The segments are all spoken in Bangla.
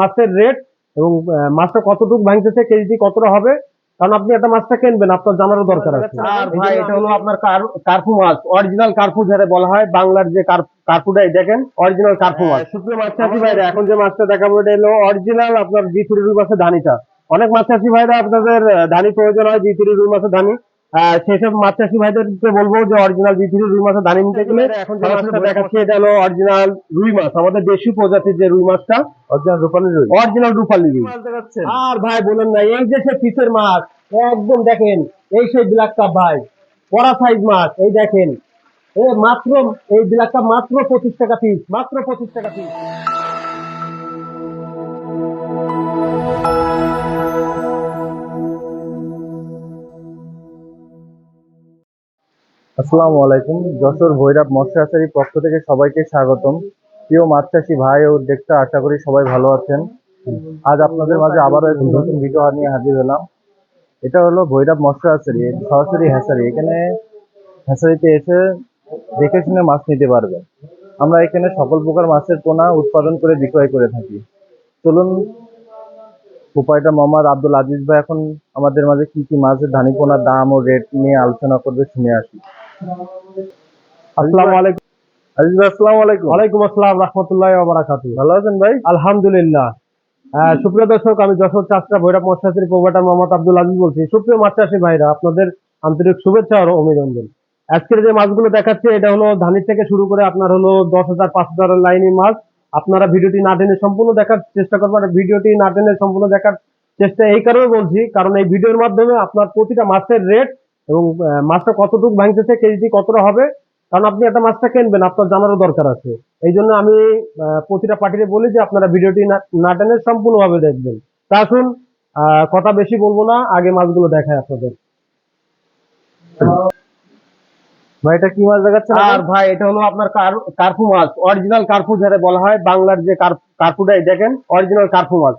মাছের রেট এবং মাছটা কতটুকু ভাঙতেছে কেজিটি কতটা হবে? কারণ আপনি একটা মাছটা কিনবেন আপনার জানারও দরকার আছে। আর ভাই এটা হলো আপনার কার্পু মাছ অরিজিনাল কার্পু যারা বলা হয় বাংলার যে কার- কার্পুটাই দেখেন অরিজিনাল কার্পু মাছ। শুক্র মাছ চাষি ভাইরা। এখন যে মাছটা দেখাবো এটা হলো অরিজিনাল আপনার জি থ্রি রুই মাছের ধানিটা। অনেক মাছ চাষি ভাইরা আপনাদের ধানি প্রয়োজন হয় জি থ্রি রুই মাছের ধানি। সেসব মাছ চাষি ভাইদেরকে বলব যে অরিজিনাল থ্রি রুই মাছের ধানি নিতে গেলে এখন যে মাছটা দেখাচ্ছি এটা হলো অরিজিনাল রুই মাছ আমাদের দেশি প্রজাতির যে রুই মাছটা। অরিজিনাল রূপালী রুই। অরিজিনাল রূপালী রুই। আর ভাই বলেন না এই যে সে পিসের মাছ একদম দেখেন এই সেই ব্ল্যাক কাপ ভাই বড় সাইজ মাছ এই দেখেন। এ মাত্র এই ব্ল্যাক কাপ মাত্র পঁচিশ টাকা পিস মাত্র পঁচিশ টাকা পিস আসসালামু আলাইকুম। যশোর ভৈরব মৎস্য আচারীর পক্ষ থেকে সবাইকে স্বাগতম। প্রিয় মাছ চাষি ভাই ও দেখতে আশা করি সবাই ভালো আছেন। আজ আপনাদের মাঝে আবারও একটি নতুন ভিডিও নিয়ে হাজির হলাম। এটা হলো ভৈরব মৎস্য আচারী সরাসরি হ্যাচারি। এখানে হ্যাচারিতে এসে দেখে শুনে মাছ নিতে পারবেন আমরা এখানে সকল প্রকার মাছের পোনা উৎপাদন করে, বিক্রয় করে থাকি। চলুন, উপায়টা মোহাম্মদ আব্দুল আজিজ ভাই এখন আমাদের মাঝে কি কি মাছের ধানি পোনার দাম ও রেট নিয়ে আলোচনা করবে, শুনে আসি। আসসালামু আলাইকুম। আজিজ ভাই আসসালামু আলাইকুম। ওয়ালাইকুম আসসালাম রহমতুল্লাহ বারাকাতু ভালো আছেন ভাই? আলহামদুলিল্লাহ। সুপ্রিয় দর্শক আমি যশোর চাষটা ভৈরব মৎস্যাসী প্রোভাইডার মোহাম্মদ আব্দুল আজিজ বলছি। সুপ্রিয় মাছ চাষী ভাইরা আপনাদের আন্তরিক শুভেচ্ছা ও অভিনন্দন। আজকের যে মাছগুলো দেখাচ্ছে এটা হলো ধানের থেকে শুরু করে আপনার হলো দশ হাজার পাঁচ হাজার লাইনি মাছ। আপনারা ভিডিওটি না টেনে সম্পূর্ণ দেখার চেষ্টা করবেন ভিডিওটি না টেনে সম্পূর্ণ দেখার চেষ্টা এই কারণে বলছি কারণ এই ভিডিওর মাধ্যমে আপনার প্রতিটা মাছের রেট এবং মাছটা কতটুকু ভাঙতেছে কেজিটি কতটা হবে কারণ আপনি একটা মাছটা কিনবেন আপনার জানারও দরকার আছে। এই জন্য আমি প্রতিটা পার্টিতে বলি যে আপনারা ভিডিওটি না- টেনে সম্পূর্ণভাবে দেখবেন। তা আহ, কথা বেশি বলব না আগে মাছগুলো দেখায় আপনাদের। ভাই এটা কি মাছ দেখাচ্ছেন আর ভাই এটা হলো আপনার কার- কার্পু মাছ অরিজিনাল কার্পু যারা বলা হয় বাংলার যে কার- কার্পুটাই দেখেন অরিজিনাল কার্পু মাছ।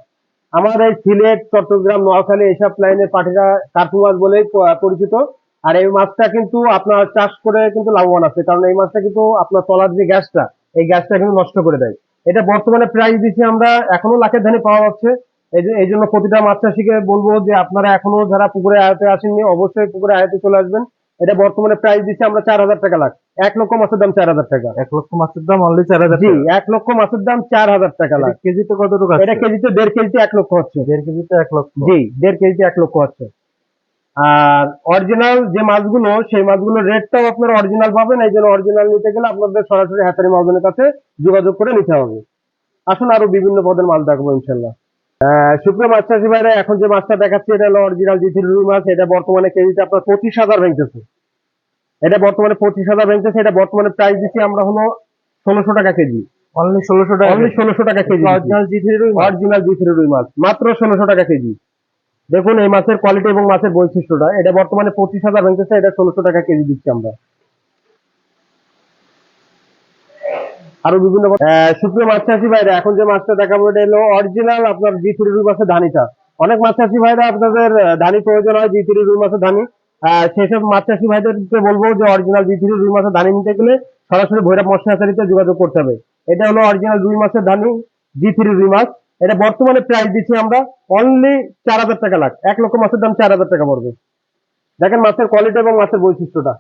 আমার এই সিলেট, চট্টগ্রাম, নোয়াখালী এইসব লাইনের পার্টিরা কার্পু মাছ বলেই পরিচিত। আর এই মাছটা কিন্তু আপনার চাষ করে কিন্তু লাভবান আছে। কারণ এই মাছটা কিন্তু আপনার তলার যে গ্যাসটা, এই গ্যাসটা কিন্তু নষ্ট করে দেয়। এটা বর্তমানে প্রাইস দিচ্ছি আমরা এখনও লাখের ধানে পাওয়া যাচ্ছে। এই জন্য প্রতিটা মাছ চাষিকে বলব যে আপনারা এখনও যারা পুকুরে আয়তে আসেননি, অবশ্যই পুকুরে আয়তে চলে আসবেন। এটা বর্তমানে প্রাইস দিচ্ছি আমরা চার হাজার টাকা লাখ। এক লক্ষ মাছের দাম চার হাজার টাকা। এক লক্ষ মাছের দাম অনলি চার হাজার জি এক লক্ষ মাছের দাম চার হাজার টাকা লাখ। কেজিতে কতটুকু এটা কেজিতে দেড় কেজিতে এক লক্ষ হচ্ছে দেড় কেজিতে এক লক্ষ। জি দেড় কেজিতে এক লক্ষ হচ্ছে আর অরিজিনাল যে মাছগুলো সেই মাছগুলোর রেটটাও আপনারা অরিজিনাল পাবেন। এই জন্য অরিজিনাল নিতে গেলে আপনাদের সরাসরি হাতারি মহাজনের কাছে যোগাযোগ করে নিতে হবে। আসুন আরও বিভিন্ন পদের মাছ দেখব ইনশাল্লাহ। শুক্র মাছ চাষি ভাইরা এখন যে মাছটা দেখাচ্ছি এটা হলো অরিজিনাল জিথির রুই মাছ। এটা বর্তমানে কেজিতে আপনার পঁচিশ হাজার ভেঙতেছে। এটা বর্তমানে পঁচিশ হাজার ভেঙতেছে। এটা বর্তমানে প্রাইস দিচ্ছি আমরা হলো ষোলোশো টাকা কেজি। অনলি ষোলোশো টাকা অনলি ষোলোশো টাকা কেজি। অরিজিনাল জি থ্রি রুই অরিজিনাল জি থ্রি রুই মাছ। মাত্র ষোলোশো টাকা কেজি। দেখুন এই মাছের কোয়ালিটি এবং মাছের বৈশিষ্ট্যটা। এটা বর্তমানে পঁচিশ হাজার ভেঙতেছে। এটা ষোলোশো টাকা কেজি দিচ্ছি আমরা। আরও বিভিন্ন শুকনো মাছ চাষি ভাইরা, এখন যে মাছটা দেখাবো, এটা হলো অরিজিনাল আপনার জি থ্রি রুই মাছের ধানিটা। অনেক মাছ চাষি ভাইরা আপনাদের ধানি প্রয়োজন হয় জি থ্রি রুই মাছের ধানি। সেসব মাছ চাষি ভাইদেরকে বলব যে অরিজিনাল জি থ্রি রুই মাছের ধানি নিতে গেলে সরাসরি ভৈরব মৎস্যাচারীতে যোগাযোগ করতে হবে। এটা হলো অরিজিনাল রুই মাছের ধানি জি থ্রি রুই মাছ। এটা বর্তমানে প্রাইস দিচ্ছি আমরা অনলি চার হাজার টাকা লাখ। এক লক্ষ মাছের দাম চার হাজার টাকা পড়বে। দেখেন মাছের কোয়ালিটি এবং মাছের বৈশিষ্ট্যটা।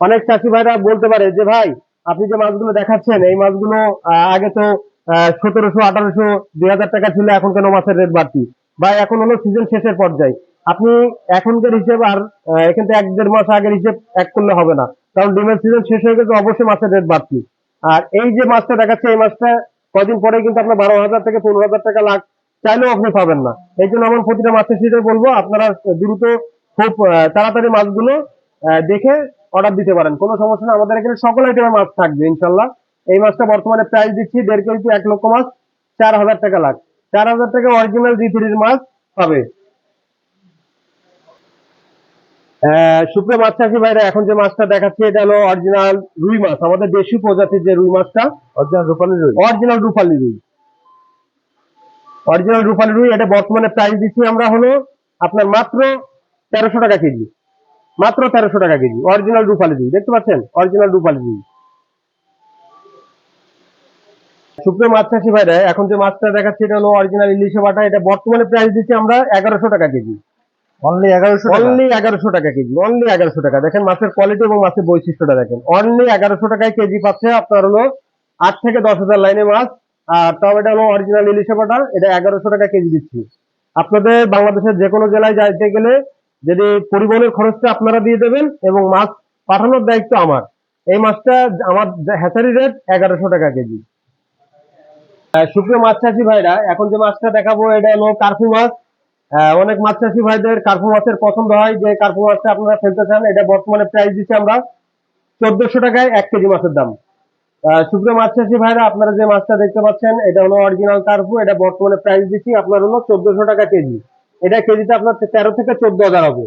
অনেক চাষি ভাইরা বলতে পারে যে, ভাই আপনি যে মাছগুলো দেখাচ্ছেন, এই মাছগুলো আগে তো সতেরোশো, আঠারোশো দুই হাজার টাকা ছিল এখন কেন মাছের রেট বাড়তি। বা এখন হলো সিজন শেষের পর্যায়ে। আপনি এখনকার হিসেব আর এখান থেকে এক দেড় মাস আগের হিসেব এক করলে হবে না। কারণ ডিমের সিজন শেষ হয়ে গেছে, অবশ্যই মাছের রেট বাড়তি। আর এই যে মাছটা দেখাচ্ছে, এই মাছটা কদিন পরে কিন্তু আপনার বারো হাজার থেকে পনেরো হাজার টাকা লাখ চাইলেও আপনি পাবেন না। এই জন্য আমার প্রতিটা মাছের সিটে বলব, আপনারা দ্রুত খুব তাড়াতাড়ি মাছগুলো দেখে অর্ডার দিতে পারেন। কোনো সমস্যা না আমাদের এখানে সকল আইটেমের মাছ থাকবে ইনশাল্লাহ এই মাছটা বর্তমানে প্রাইস দিচ্ছি দেড় কেজি এক লক্ষ মাছ চার হাজার টাকা লাখ। চার হাজার টাকা অরিজিনাল জি থ্রির মাছ পাবে সুপ্রিয় মাছ চাষি ভাইরা এখন যে মাছটা দেখাচ্ছি এটা হলো অরিজিনাল রুই মাছ। আমাদের দেশি প্রজাতির যে রুই মাছটা অরিজিনাল রূপালী রুই। অরিজিনাল রূপালী রুই। অরিজিনাল রূপালী রুই এটা বর্তমানে প্রাইস দিচ্ছি আমরা হলো আপনার মাত্র তেরোশো টাকা কেজি। মাত্র তেরোশো টাকা কেজি অরিজিনাল রূপালী রুই দেখতে পাচ্ছেন? অরিজিনাল রূপালী রুই সুপ্রিয় মাছ চাষি ভাইরা এখন যে মাছটা দেখাচ্ছি এটা হলো অরিজিনাল ইলিশে বাটা এটা বর্তমানে প্রাইস দিচ্ছি আমরা এগারোশো টাকা কেজি। অনলি এগারোশো অনলি এগারোশো টাকা কেজি অনলি এগারোশো টাকা। দেখেন মাছের কোয়ালিটি এবং মাছের বৈশিষ্ট্যটা দেখেন। অনলি এগারোশো টাকায় কেজি পাচ্ছে আপনার হলো আট থেকে দশ হাজার লাইনে মাছ আর তাও এটা হলো অরিজিনাল ইলিশে বাটা এটা এগারোশো টাকা কেজি দিচ্ছি। আপনাদের বাংলাদেশের যে কোনো জেলায় যাইতে গেলে যদি পরিবহনের খরচটা আপনারা দিয়ে দেবেন এবং মাছ পাঠানোর দায়িত্ব আমার। এই মাছটা আমার হ্যাচারি রেট এগারোশো টাকা কেজি। সুপ্রিয় মাছ চাষি ভাইরা, এখন যে মাছটা দেখাবো, এটা হলো কার্পু মাছ। অনেক মাছ চাষি ভাইদের কার্পু মাছের পছন্দ হয়। যে কার্পু মাছটা আপনারা ফেলতে চান, এটা বর্তমানে প্রাইস দিচ্ছি আমরা চোদ্দশো টাকায় এক কেজি মাছের দাম। সুপ্রিয় মাছ চাষি ভাইরা, আপনারা যে মাছটা দেখতে পাচ্ছেন, এটা হলো অরিজিনাল কার্পু। এটা বর্তমানে প্রাইস দিচ্ছি আপনার হলো চোদ্দশো টাকা কেজি। এটা কেজিতে আপনার তেরো থেকে চোদ্দ হাজার হবে।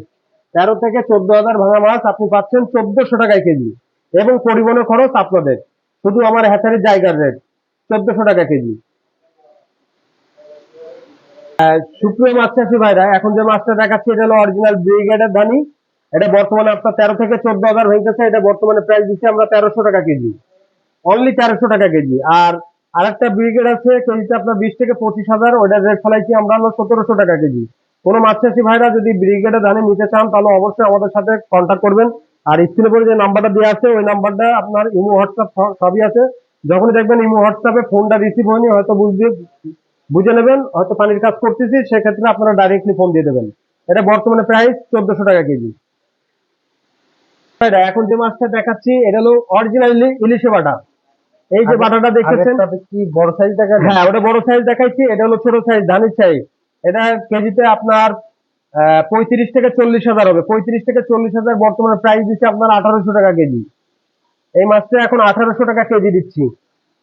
তেরো থেকে চোদ্দ হাজার ভাঙা মাছ আপনি পাচ্ছেন চোদ্দশো টাকায় কেজি এবং পরিবহনের খরচ আপনাদের। শুধু আমার হ্যাচারির জায়গার রেট চোদ্দশো টাকা কেজি। সুপ্রিয় মাছ চাষি ভাইরা, এখন যে মাছটা দেখাচ্ছি, এটা হলো অরিজিনাল ব্রিগেডের ধানি। এটা বর্তমানে আপনার তেরো থেকে চোদ্দ হাজার হইতেছে, এটা বর্তমানে প্রাইস দিচ্ছি আমরা তেরোশো টাকা কেজি। অনলি তেরোশো টাকা কেজি। আর আরেকটা ব্রিগেড আছে, কেজিতে আপনার বিশ থেকে পঁচিশ হাজার। ওইটার রেট ফেলাইছি আমরা হলো সতেরোশো টাকা কেজি। কোনো মাছ চাষি ভাইরা যদি ব্রিগেডে ধানে নিতে চান, তাহলে অবশ্যই আমাদের সাথে কন্ট্যাক্ট করবেন। আর স্ক্রিনে পরে যে নাম্বারটা দেওয়া আছে, ওই নাম্বারটা আপনার ইমো, হোয়াটসঅ্যাপ সবই আছে। যখনই দেখবেন ইমো, হোয়াটসঅ্যাপে ফোনটা রিসিভ হয়নি, হয়তো বুঝবে বুঝে নেবেন, হয়তো পানির কাজ করতেছি, সেক্ষেত্রে আপনারা ডাইরেক্টলি ফোন দিয়ে দেবেন। এটা বর্তমানে প্রাইস চোদ্দশো টাকা কেজি। এখন যে মাছটা দেখাচ্ছি, এটা হলো অরিজিনাল ইলিশে বাটা। এই যে বাটাটা দেখতেছেন কি বড় সাইজ দেখা হ্যাঁ ওটা বড় সাইজ দেখাইছি এটা হলো ছোট সাইজ ধানের সাইজ এটা কেজিতে আপনার পঁয়ত্রিশ থেকে চল্লিশ হাজার হবে। পঁয়ত্রিশ থেকে চল্লিশ হাজার বর্তমানে প্রাইস দিচ্ছে আপনার আঠারোশো টাকা কেজি। এই মাছটা এখন আঠারোশো টাকা কেজি দিচ্ছি।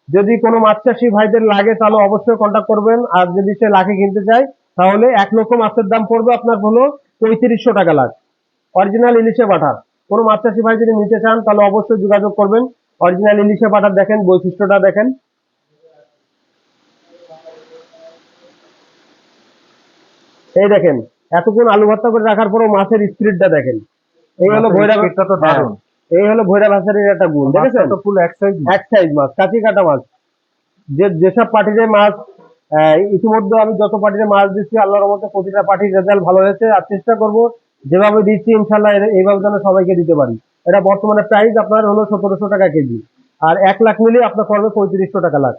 যদি কোনো মাছ চাষি ভাইদের লাগে তাহলে অবশ্যই কন্ট্যাক্ট করবেন। আর যদি সে লাখে কিনতে চায় তাহলে এক লক্ষ মাছের দাম পড়বে আপনার হলো পঁয়ত্রিশশো টাকা লাখ। অরিজিনাল ইলিশে পাঠার কোনো মাছ চাষি ভাই যদি নিতে চান তাহলে অবশ্যই যোগাযোগ করবেন। অরিজিনাল ইলিশে পাঠার দেখেন বৈশিষ্ট্যটা দেখেন। এই দেখেন এতক্ষণ আলু ভর্তা করে রাখার পরও মাছের স্পিরিটটা দেখেন। এই হলো ভৈরব তো দারুণ। হ্যাঁ, এই হলো ভৈরব হাসারির একটা গুণ দেখেছেন? তো ফুল এক সাইজ এক সাইজ মাছ কাঁচি কাটা মাছ। যে যেসব পার্টিতে মাছ ইতিমধ্যে আমি যত পার্টিতে মাছ দিচ্ছি আল্লাহর মতো প্রতিটা পার্টির রেজাল্ট ভালো হয়েছে। আর চেষ্টা করব যেভাবে দিচ্ছি ইনশাল্লাহ এইভাবে যেন সবাইকে দিতে পারি। এটা বর্তমানে প্রাইস আপনার হলো সতেরোশো টাকা কেজি। আর এক লাখ মিলিয়ে আপনার পড়বে পঁয়ত্রিশশো টাকা লাখ।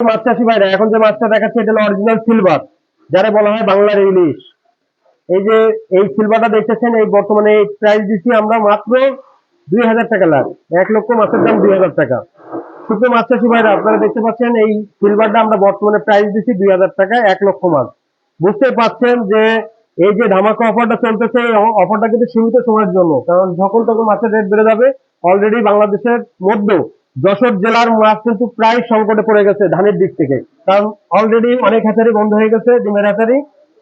মাছ চাষি ভাইরা, এখন যে মাছটা দেখাচ্ছে, এটা অরিজিনাল সিলভার যারা বলা হয় বাংলার ইলিশ। এই যে, এই সিলভারটা দেখতেছেন, এই বর্তমানে প্রাইস দিচ্ছি আমরা মাত্র দুই হাজার টাকা লাখ। এক লক্ষ মাছের দাম দুই হাজার টাকা। শুকনো মাছ চাষি ভাইরা, আপনারা দেখতে পাচ্ছেন, এই সিলভারটা আমরা বর্তমানে প্রাইস দিচ্ছি দুই হাজার টাকা এক লক্ষ মাছ। বুঝতে পারছেন যে এই যে ধামাকা অফারটা চলতেছে অফারটা কিন্তু সীমিত সময়ের জন্য। কারণ যখন তখন মাছের রেট বেড়ে যাবে অলরেডি বাংলাদেশের মধ্যেও যশোর জেলার মাছ কিন্তু প্রায় সংকটে পড়ে গেছে ধানের দিক থেকে। কারণ অলরেডি অনেক হ্যাচারি বন্ধ হয়ে গেছে, ডিমের হ্যাচারি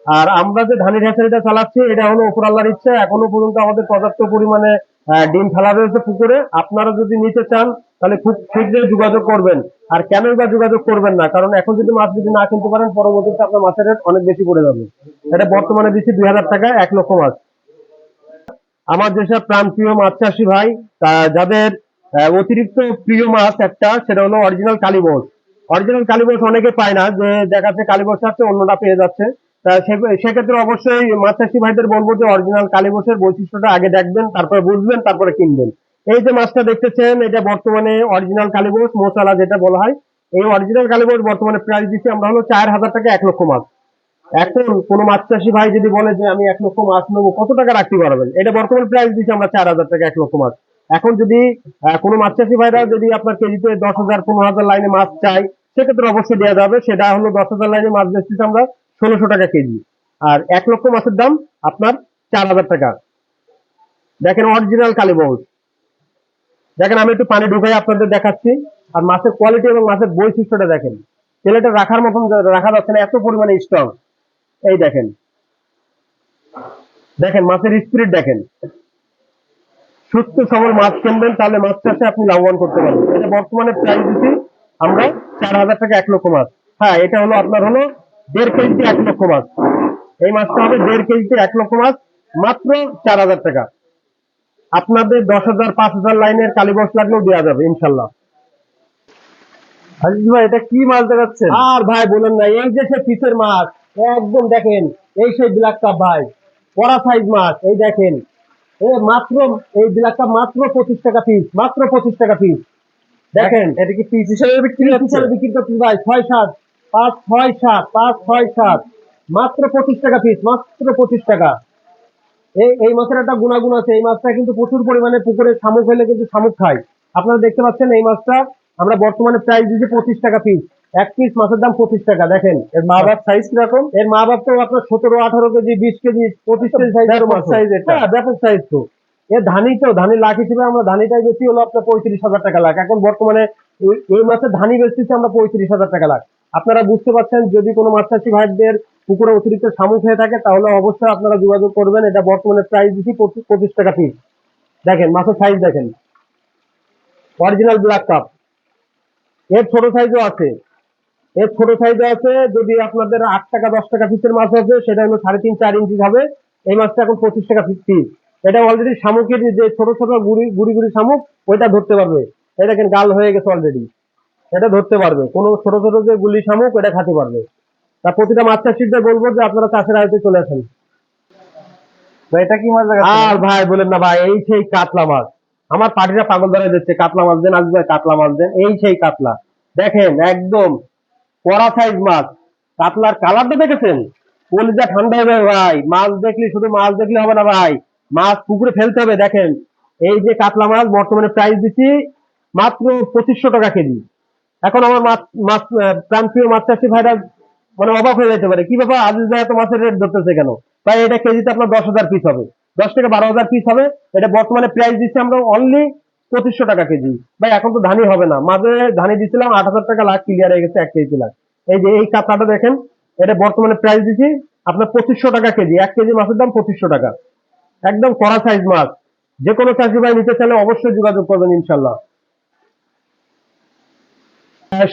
আর আমরা যে ধানের হ্যাচারিটা চালাচ্ছি, এটা হলো উপর আল্লাহর ইচ্ছা। এখনও পর্যন্ত আমাদের পর্যাপ্ত পরিমাণে ডিম ফেলা রয়েছে পুকুরে। আপনারা যদি নিতে চান তাহলে খুব শীঘ্রই যোগাযোগ করবেন। আর কেন বা যোগাযোগ করবেন না? কারণ এখন যদি মাছ যদি না কিনতে পারেন, পরবর্তীতে আপনার মাছের রেট অনেক বেশি পড়ে যাবে। এটা বর্তমানে দিচ্ছি দুই হাজার টাকা, এক লক্ষ মাছ। আমার যেসব প্রাণপ্রিয় মাছ চাষি ভাই যাদের অতিরিক্ত প্রিয় মাছ একটা, সেটা হলো অরিজিনাল কালীবোস অরিজিনাল কালীবোস অনেকে পায় না, যে দেখাচ্ছে কালীবোস আছে অন্যটা পেয়ে যাচ্ছে। তা সেক্ষেত্রে অবশ্যই মাছ চাষি ভাইদের বলব যে অরিজিনাল কালীবোসের বৈশিষ্ট্যটা আগে দেখবেন, তারপরে বুঝবেন, তারপরে কিনবেন। এই যে মাছটা দেখতেছেন, এটা বর্তমানে অরিজিনাল কালীবোস মশালা যেটা বলা হয়, এই অরিজিনাল কালীবোস বর্তমানে প্রাইস দিচ্ছি আমরা হলো চার হাজার টাকা এক লক্ষ মাছ। এখন কোন মাছ চাষি ভাই যদি বলে যে আমি এক লক্ষ মাছ নেব, কত টাকা রাখতে পারবেন? এটা বর্তমান প্রাইস দিচ্ছি আমরা চার হাজার টাকা এক লক্ষ মাছ। এখন যদি কোনো মাছ চাষি ভাইরা যদি আপনার কেজিতে দশ হাজার, পনেরো হাজার লাইনে মাছ চাই সেক্ষেত্রে অবশ্যই দেওয়া যাবে। সেটা হলো দশ হাজার লাইনে মাছ বেচতেছি আমরা ষোলোশো টাকা কেজি। আর এক লক্ষ মাছের দাম আপনার চার হাজার টাকা। দেখেন অরিজিনাল কালীবাউস দেখেন, আমি একটু পানি ঢুকাই আপনাদের দেখাচ্ছি। আর মাছের কোয়ালিটি এবং মাছের বৈশিষ্ট্যটা দেখেন। তেলেটা রাখার মতন রাখা যাচ্ছে না, এত পরিমাণে স্ট্রং এই দেখেন। দেখেন, মাছের স্পিরিট দেখেন। সুস্থ, সবল মাছ কিনবেন, তাহলে মাছ চাষে আপনি লাভবান করতে পারবেন। এটা বর্তমানে প্রাইস দিচ্ছি আমরা চার হাজার টাকা এক লক্ষ মাছ। হ্যাঁ এটা হলো আপনার হলো দেড় কেজিতে এক লক্ষ মাছ। এই মাছটা হবে দেড় কেজিতে এক লক্ষ মাছ, মাত্র চার হাজার টাকা। আপনাদের দশ হাজার পাঁচ হাজার লাইনের কালীবস লাগলেও দেওয়া যাবে ইনশাল্লাহ। আজিজ ভাই এটা কি মাছ দেখাচ্ছেন? আর ভাই বলেন না এই যে সে পিসের মাছ একদম দেখেন এই সেই ব্ল্যাক কাপ ভাই বড় সাইজ মাছ এই দেখেন। এ মাত্র এই ব্ল্যাক কাপ মাত্র পঁচিশ টাকা পিস মাত্র পঁচিশ টাকা পিস দেখেন এটা কি পিস হিসেবে বিক্রি হিসাবে বিক্রি করতেছি ভাই ছয় সাত পাঁচ ছয় সাত পাঁচ ছয় সাত মাত্র পঁচিশ টাকা পিস মাত্র পঁচিশ টাকা। এই এই মাছের একটা গুণাগুণ আছে। এই মাছটা কিন্তু প্রচুর পরিমাণে পুকুরে শামুক হলে কিন্তু শামুক খায়। আপনারা দেখতে পাচ্ছেন এই মাছটা আমরা বর্তমানে প্রাইস দিচ্ছি পঁচিশ টাকা পিস এক পিস মাছের দাম পঁচিশ টাকা দেখেন। এর মা বাপ সাইজ কীরকম? এর মা বাপ তো আপনার সতেরো আঠারো কেজি বিশ কেজি পঁচিশ কেজি size এটা। হ্যাঁ ব্যাপক সাইজ তো। এর ধানি তো ধানি লাখ হিসেবে আমরা ধানিটাই বেশি হলো আপনার পঁয়ত্রিশ হাজার টাকা লাখ। এখন বর্তমানে এই- এই মাসে ধানি বেচতেছি আমরা পঁয়ত্রিশ হাজার টাকা লাখ। আপনারা বুঝতে পারছেন যদি কোনো মাছ চাষি ভাইদের পুকুরে অতিরিক্ত শামুক হয়ে থাকে, তাহলে অবশ্যই আপনারা যোগাযোগ করবেন। এটা বর্তমানে প্রাইস দিচ্ছি পঁচিশ- টাকা পিস দেখেন, মাছের সাইজ দেখেন। অরিজিনাল ব্ল্যাক কাপ এর ছোট সাইজও আছে। এর ছোট সাইজও আছে, যদি আপনাদের আট টাকা, দশ টাকা পিসের মাছ আছে, সেটা হলো সাড়ে তিন, চার ইঞ্চি হবে। এই মাছটা এখন পঁচিশ টাকা পিস পিস এটা অলরেডি শামুকের যে ছোট ছোট গুড়ি গুড়ি গুড়ি শামুক, ওইটা ধরতে পারবে। এটা দেখেন, গাল হয়ে গেছে অলরেডি এটা ধরতে পারবে। কোনো ছোট ছোট যে গুলি শামুক এটা খাতে পারবে। তা প্রতিটা মাছ চাষিদের বলব যে আপনারা চাষের আয়তে চলে আসেন। এটা কি মাছ আর ভাই বলেন না ভাই এই সেই কাতলা মাছ। আমার পাটিরা পাগল ধরে দিচ্ছে কাতলা মাছ দেন ভাই কাতলা মাছ দেন এই সেই কাতলা। দেখেন একদম কড়া সাইজ মাছ। কাতলার কালারটা দেখেছেন? কলিজা ঠান্ডা হবে ভাই। মাছ দেখলে শুধু মাছ দেখলে হবে না ভাই। মাছ পুকুরে ফেলতে হবে দেখেন। এই যে কাতলা মাছ বর্তমানে প্রাইস দিচ্ছি মাত্র পঁচিশশো টাকা কেজি। এখন আমার মাছ মাছ প্রান্তীয় মাছ চাষি ভাইরা মানে অবাক হয়ে যেতে পারে। কি ব্যাপার? আজিজ ভাই এত মাছের রেট ধরতেছে কেন? তাই এটা কেজিতে আপনার দশ হাজার পিস হবে। দশ থেকে বারো হাজার পিস হবে। এটা বর্তমানে প্রাইস দিচ্ছি আমরা অনলি পঁচিশশো টাকা কেজি। ভাই, এখন তো ধানি হবে না। মাঝে ধানি দিছিলাম, আট হাজার টাকা লাখ ক্লিয়ার হয়ে গেছে, এক কেজি লাখ। এই যে, এই কাতলাটা দেখেন, এটা বর্তমানে প্রাইস দিচ্ছি আপনার পঁচিশশো টাকা কেজি। এক কেজি মাছের দাম পঁচিশশো টাকা। একদম কড়া সাইজ মাছ। যে কোনো চাষি ভাই নিতে চাইলে অবশ্যই যোগাযোগ করবেন ইনশাল্লাহ।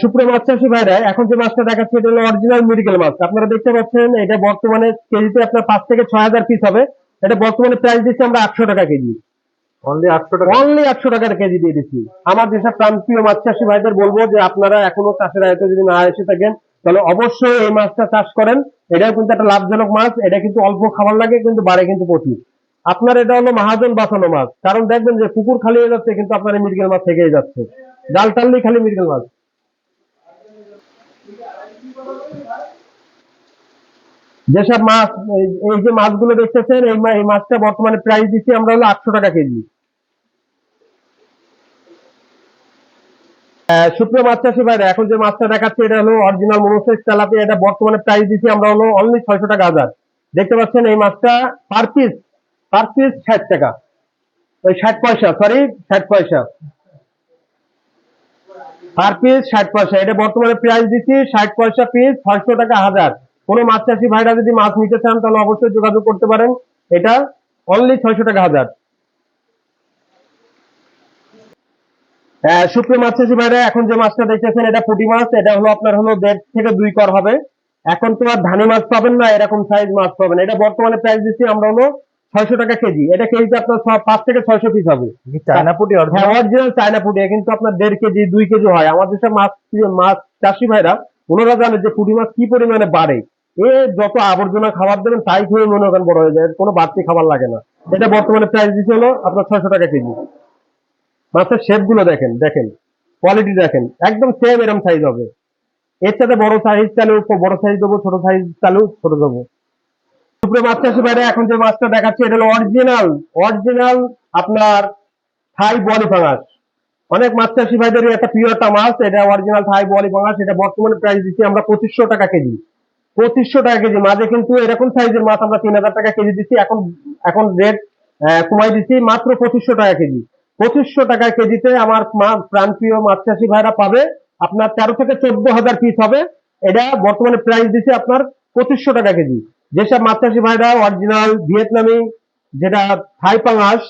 সুপ্রিয় মাছ চাষি ভাইরা এখন যে মাছটা দেখাচ্ছে এটা হলো অরিজিনাল মেডিকেল মাছ। আপনারা দেখতে পাচ্ছেন এটা বর্তমানে কেজিতে আপনার পাঁচ থেকে ছয় হাজার পিস হবে। এটা বর্তমানে প্রাইস দিচ্ছি আমরা আটশো টাকা কেজি। অনলি আটশো টাকা। অনলি একশো টাকার কেজি দিয়ে দিচ্ছি। আমার যেসব প্রান্তীয় মাছ চাষি ভাইদের বলব যে আপনারা এখনও চাষের আয়তে যদি না এসে থাকেন তাহলে অবশ্যই এই মাছটা চাষ করেন। এটাও কিন্তু একটা লাভজনক মাছ এটা কিন্তু অল্প খাবার লাগে কিন্তু বাড়ে কিন্তু প্রচুর। আপনার এটা হলো মহাজন বাঁচানো মাছ। কারণ দেখবেন যে পুকুর খালি হয়ে যাচ্ছে কিন্তু আপনার এই মৃগেল মাছ থেকেই যাচ্ছে। ডাল টানলেই খালি মৃগেল মাছ। যেসব মাছ, এই- যে মাছগুলো দেখতেছেন, এই এই মাছটা বর্তমানে প্রাইস দিচ্ছি আমরা হলো আটশো টাকা কেজি। সুপ্রিয় মাছ চাষি ভাইরা, এখন যে মাছটা দেখাচ্ছে, এটা হলো অরিজিনাল মনোসেস তেলাপি, এটা বর্তমানে প্রাইস দিচ্ছি আমরা হলো অনলি ছয়শো টাকা হাজার। দেখতে পাচ্ছেন এই মাছটা পার পিস পার পিস ষাট টাকা। ওই ষাট পয়সা সরি ষাট পয়সা। পার পিস ষাট পয়সা, এটা বর্তমানে প্রাইস দিচ্ছি ষাট পয়সা পিস ছয়শো টাকা হাজার। কোনো মাছ চাষি ভাইরা যদি মাছ নিতে চান তাহলে অবশ্যই যোগাযোগ করতে পারেন। এটা অনলি ছয়শো টাকা হাজার। আহ, মাছ চাষি ভাইরা এখন যে মাছটা দেখতেছেন এটা পুঁটি মাছ এটা হলো আপনার হলো দেড় থেকে দুই কর হবে। এখন তো আর ধানি মাছ পাবেন না এরকম সাইজ মাছ পাবেন। এটা বর্তমানে প্রাইস দিচ্ছি আমরা হলো ছয়শো টাকা কেজি। এটা কেজিতে আপনার পাঁচ থেকে ছয়শো পিস হবে। চায়না পুটি হ্যাঁ অরিজিনাল অরিজিনাল চায়না পুঁটি কিন্তু আপনার দেড় কেজি দুই কেজি হয়। আমাদের সব মাছ মাছ চাষি ভাইরা ওনারা জানে যে পুঁটি মাছ কি পরিমাণে বাড়ে। এ যত আবর্জনা খাবার দেবেন তাই খেয়ে মনে করেন বড় হয়ে যায় কোনো বাড়তি খাবার লাগে না। এটা বর্তমানে প্রাইস দিচ্ছে হলো আপনার ছয়শো টাকা কেজি। মাছের শেপগুলো দেখেন দেখেন কোয়ালিটি দেখেন, একদম সেম এরকম সাইজ হবে। এর সাথে বড় সাইজ চালু বড় সাইজ দেবো, ছোট সাইজ চালু ছোট দেবো। সুপ্রিয় মাছ চাষি ভাইরা, এখন যে মাছটা দেখাচ্ছে, এটা হলো অরিজিনাল অরিজিনাল আপনার থাই বলি ফাঙাস অনেক মাছ চাষি ভাইদের একটা প্রিয়টা মাছ, এটা অরিজিনাল থাই বলি ফাঙাস এটা বর্তমানে প্রাইস দিচ্ছি আমরা পঁচিশশো টাকা কেজি। পঁচিশশো টাকা কেজি মাঝে কিন্তু এরকম সাইজের মাছ আমরা তিন হাজার টাকা কেজি দিচ্ছি, এখন এখন রেট কমাই দিচ্ছি মাত্র পঁচিশশো টাকা কেজি। পঁচিশশো টাকা কেজিতে আমার প্রান্তীয় মাছ চাষি ভাইরা পাবে, আপনার তেরো থেকে চোদ্দ হাজার পিস হবে, এটা বর্তমানে প্রাইস দিচ্ছে আপনার পঁচিশশো টাকা কেজি। যেসব মাছ চাষি ভাইরা অরিজিনাল ভিয়েতনামি, যেটা থাই পাঙাশ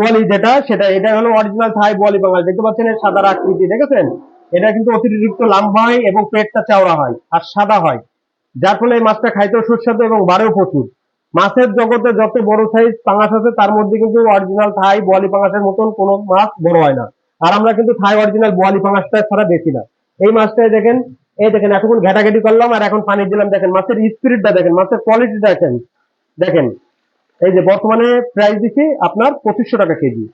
বলি যেটা, সেটা এটা হলো অরিজিনাল থাই বলি বাংলা দেখতে পাচ্ছেন এর সাদা আকৃতি, দেখেছেন? এটা কিন্তু অতিরিক্ত লম্বা হয় এবং পেটটা চওড়া হয় আর সাদা হয়। যার ফলে এই মাছটা খাইতেও সুস্বাদু এবং বাড়েও প্রচুর। মাছের জগতে যত বড় সাইজ পাঙাশ আছে, তার মধ্যে কিন্তু অরিজিনাল থাই বোয়ালি পাঙাশের মতন কোনো মাছ বড় হয় না। আর আমরা কিন্তু থাই অরিজিনাল বোয়ালি পাঙাশটা ছাড়া বেশি না। এই মাছটাই দেখেন, এই দেখেন, এতক্ষণ ঘেটাঘেটি করলাম আর এখন পানি দিলাম। দেখেন, মাছের স্পিরিটটা দেখেন, মাছের কোয়ালিটি দেখেন। দেখেন এই যে বর্তমানে প্রাইস দিচ্ছি আপনার পঁচিশশো টাকা কেজি।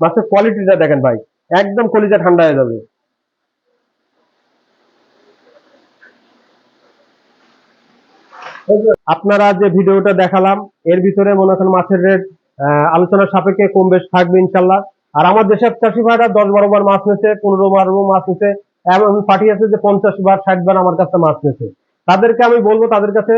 মাছের কোয়ালিটিটা দেখেন ভাই, একদম কলিজা ঠান্ডা হয়ে যাবে। আপনারা যে ভিডিওটা দেখালাম, এর ভিতরে মনে করেন মাছের রেট আলোচনার সাপেক্ষে কম বেশ থাকবে ইনশাল্লাহ। আর আমার দেশের চাষি ভাইরা দশ বারো বার মাছ নিয়েছে পনেরো বারো মাছ নিয়েছে এমন পাঠিয়েছে যে পঞ্চাশ বার, ষাট বার আমার কাছে মাছ নিয়েছে তাদেরকে আমি বলব, তাদের কাছে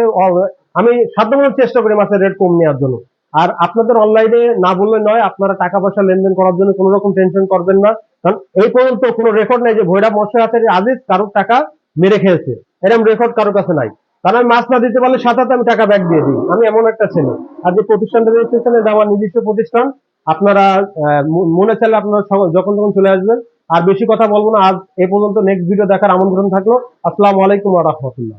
আমি সাধ্যমতো চেষ্টা করি মাছের রেট কম নেওয়ার জন্য। আর আপনাদের অনলাইনে না বললে নয়, আপনারা টাকা পয়সা লেনদেন করার জন্য কোনো রকম টেনশন করবেন না। কারণ এই পর্যন্ত কোনো রেকর্ড নাই যে ভৈরব মৎস্য হাতের আজিজ কারোর টাকা মেরে খেয়েছে। এরকম রেকর্ড কারোর কাছে নাই। কারণ আমি মাছ না দিতে পারলে সাথে আমি টাকা ব্যাক দিয়ে দিই। আমি এমন একটা ছেলে। আর যে প্রতিষ্ঠানটা এটা আমার নিজস্ব প্রতিষ্ঠান, আপনারা মনে চাইলে আপনারা যখন তখন চলে আসবেন। আর বেশি কথা বলব না, আজ এ পর্যন্ত নেক্সট ভিডিও দেখার আমন্ত্রণ থাকল। আসসালামু আলাইকুম ওয়া রাহমাতুল্লাহ।